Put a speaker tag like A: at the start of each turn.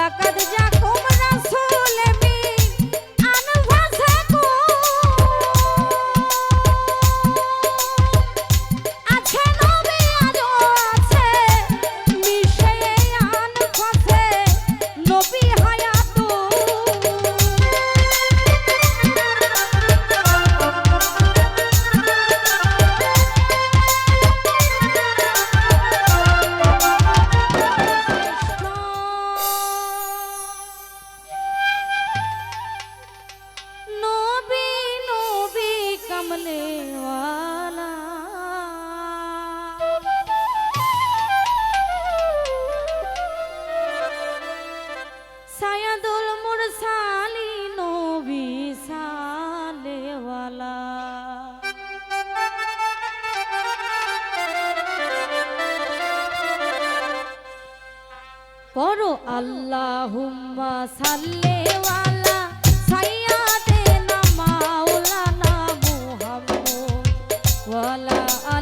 A: জাকাত যা সামনে সায়াদুল মুরসালি নবী সালেওয়ালা করো আল্লাহুম্মা সাল্লেওয়ালা I.